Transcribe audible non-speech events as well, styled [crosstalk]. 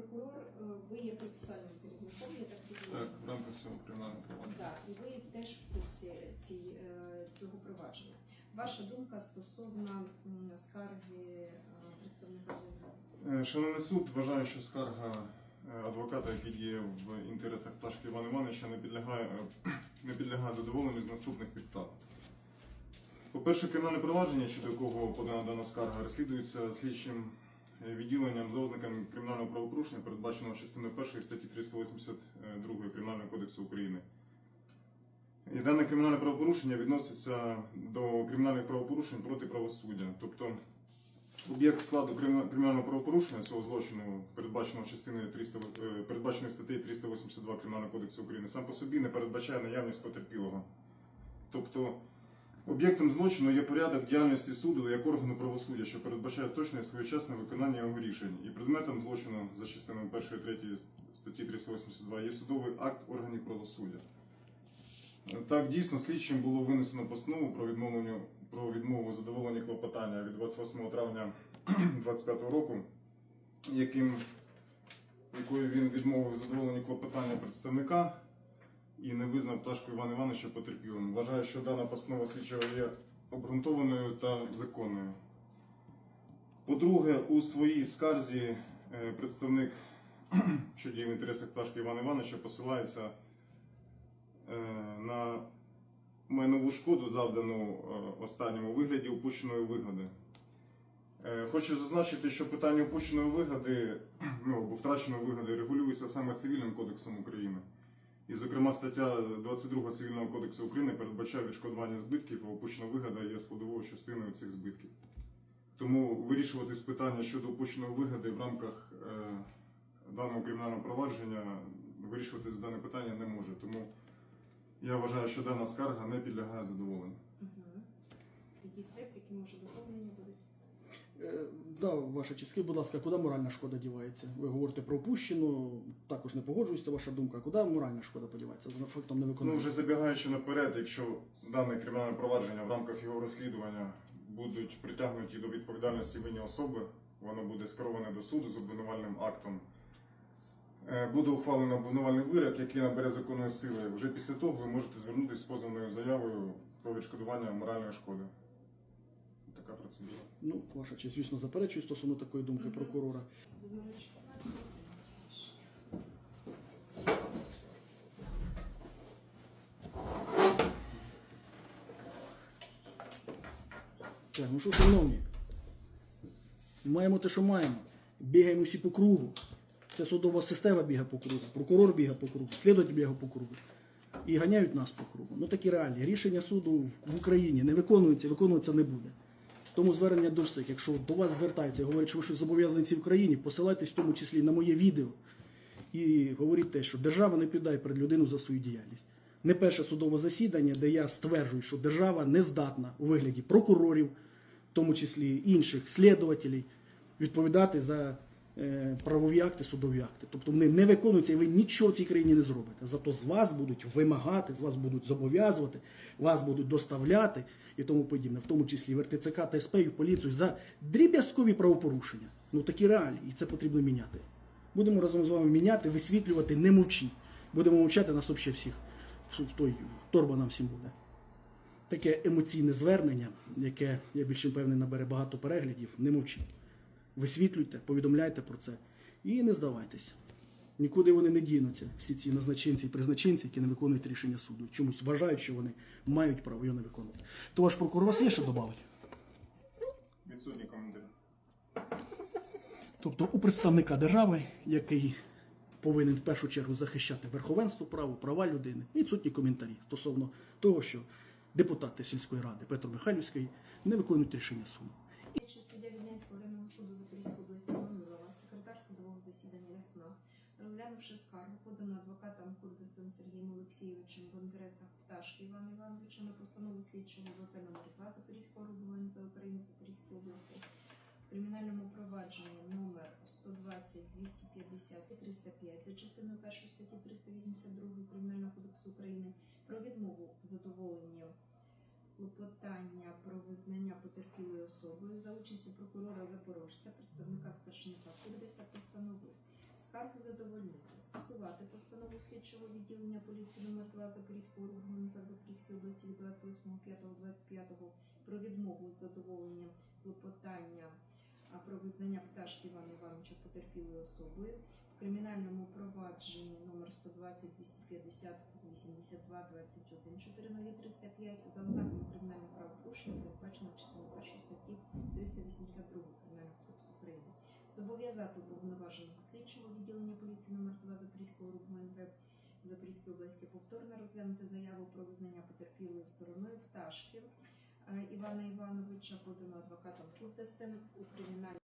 прокурор, е, ви є процесуальним керівником, я так Так, розумію. в рамках цього кримінального провадження. Так, і ви теж в курсі ці, е, цього провадження. Ваша думка стосовно скарги е, представника? Е, Шановний суд, вважаю, що скарга адвоката, який діє в інтересах пташки Івана Івановича, не підлягає, не підлягає задоволенню з наступних підстав. По-перше, кримінальне провадження, щодо якого подана дана скарга, розслідується слідчим відділенням за ознаками кримінального правопорушення, передбаченого частиною 1 статті 382 Кримінального кодексу України. І дане кримінальне правопорушення відноситься до кримінальних правопорушень проти правосуддя. Тобто Об'єкт складу кримінального правопорушення цього злочину, передбаченого частиною 300, е, передбаченої статтею 382 Кримінального кодексу України, сам по собі не передбачає наявність потерпілого. Тобто об'єктом злочину є порядок діяльності суду як органу правосуддя, що передбачає точне і своєчасне виконання його рішень. І предметом злочину за частиною 1 і 3 статті 382 є судовий акт органів правосуддя. Так, дійсно, слідчим було винесено постанову про відмовлення про відмову задоволення клопотання від 28 травня 2025 року, яким якою він відмовив задоволення клопотання представника і не визнав пташку Івана Івановича потерпілим. Вважаю, що дана постанова слідчого є обґрунтованою та законною. По-друге, у своїй скарзі е, представник, [clears throat] що діє в інтересах пташки Івана Івановича, посилається е, на майнову шкоду, завдану е, останньому вигляді упущеної вигоди. Хочу зазначити, що питання упущеної вигоди [clears throat] ну, або втраченої вигоди регулюється саме Цивільним кодексом України. І, зокрема, стаття 22 Цивільного кодексу України передбачає відшкодування збитків, а упущена вигода є складовою частиною цих збитків. Тому вирішувати питання щодо упущеної вигоди в рамках е, даного кримінального провадження вирішувати дане питання не може. Тому я вважаю, що дана скарга не підлягає задоволенню. Угу. Якісь репліки, може? Е, Да, ваша честь, будь ласка, куди моральна шкода дівається? Ви говорите про опущену, також не погоджується ваша думка. Куди моральна шкода подівається? За фактом не Ну, виконання. вже забігаючи наперед, якщо дане кримінальне провадження в рамках його розслідування будуть притягнуті до відповідальності винні особи, воно буде скероване до суду з обвинувальним актом. Е, Буде ухвалено обвинувальний вирок, який набере законної сили. Вже після того ви можете звернутися з позовною заявою про відшкодування моральної шкоди. Така процедура. Ну, ваша честь, звісно, заперечую стосовно такої думки Мгм. прокурора. Так, ну що, шановні, маємо те, що маємо. Бігаємо всі по кругу. Це судова система бігає по кругу, прокурор бігає по кругу, слідователь бігає по кругу. І ганяють нас по кругу. Ну такі реалії. Рішення суду в- в Україні не виконується, виконуватися не буде. Тому звернення до всіх. Якщо до вас звертаються і говорять, що ви щось зобов'язані в країні, посилайтесь в тому числі на моє відео і говоріть те, що держава не піддає перед людину за свою діяльність. Не перше судове засідання, де я стверджую, що держава не здатна у вигляді прокурорів, в тому числі інших слідувателів, відповідати за правові акти, судові акти. Тобто вони не виконуються, і ви нічого в цій країні не зробите. Зато з вас будуть вимагати, з вас будуть зобов'язувати, вас будуть доставляти і тому подібне, в тому числі в РТЦК, ТСП і в поліцію за дріб'язкові правопорушення. Ну такі реалії, і це потрібно міняти. Будемо разом з вами міняти, висвітлювати, не мовчіть. Будемо мовчати, нас взагалі всіх в той торба нам всім буде. Таке емоційне звернення, яке, я більше певний, набере багато переглядів, не мовчіть. Висвітлюйте, повідомляйте про це і не здавайтеся. Нікуди вони не дінуться, всі ці назначенці і призначенці, які не виконують рішення суду. Чомусь вважають, що вони мають право його не виконувати. То ваш прокурор вас є що додати? Відсутній коментар. Тобто у представника держави, який повинен в першу чергу захищати верховенство права, права людини, відсутні коментарі стосовно того, що депутати сільської ради Петро Михайлівської не виконують рішення суду. Слідчий районного суду Запорізької області Манурова, секретар судового засідання Ясна, розглянувши скаргу, подану адвокатом Курбисом Сергієм Олексійовичем в інтересах пташки Івана Івановича на постанову слідчого ВП номер 2 Запорізького НП України в Запорізькій області в кримінальному провадженні номер 120 250 305 за частиною 1 статті 382 Кримінального кодексу України про відмову в задоволенні клопотання про визнання потерпілою особою за участю прокурора Запорожця, представника скаржника Курдиса постановив Скаргу задовольнити, скасувати постанову слідчого відділення поліції номер 2 Запорізького РУГНП в Запорізькій області від 28.05.25 про відмову з задоволенням клопотання про визнання пташки Івана Івановича потерпілою особою кримінальному провадженні номер 120 250 82 21 40305 за ознаками кримінального правопорушення, передбаченого частиною 1 статті 382 Кримінального кодексу України. Зобов'язати уповноваженого слідчого відділення поліції номер 2 Запорізького РУГНП Запорізької області повторно розглянути заяву про визнання потерпілою стороною пташки е, Івана Івановича, подану адвокатом Кутесем у кримінальному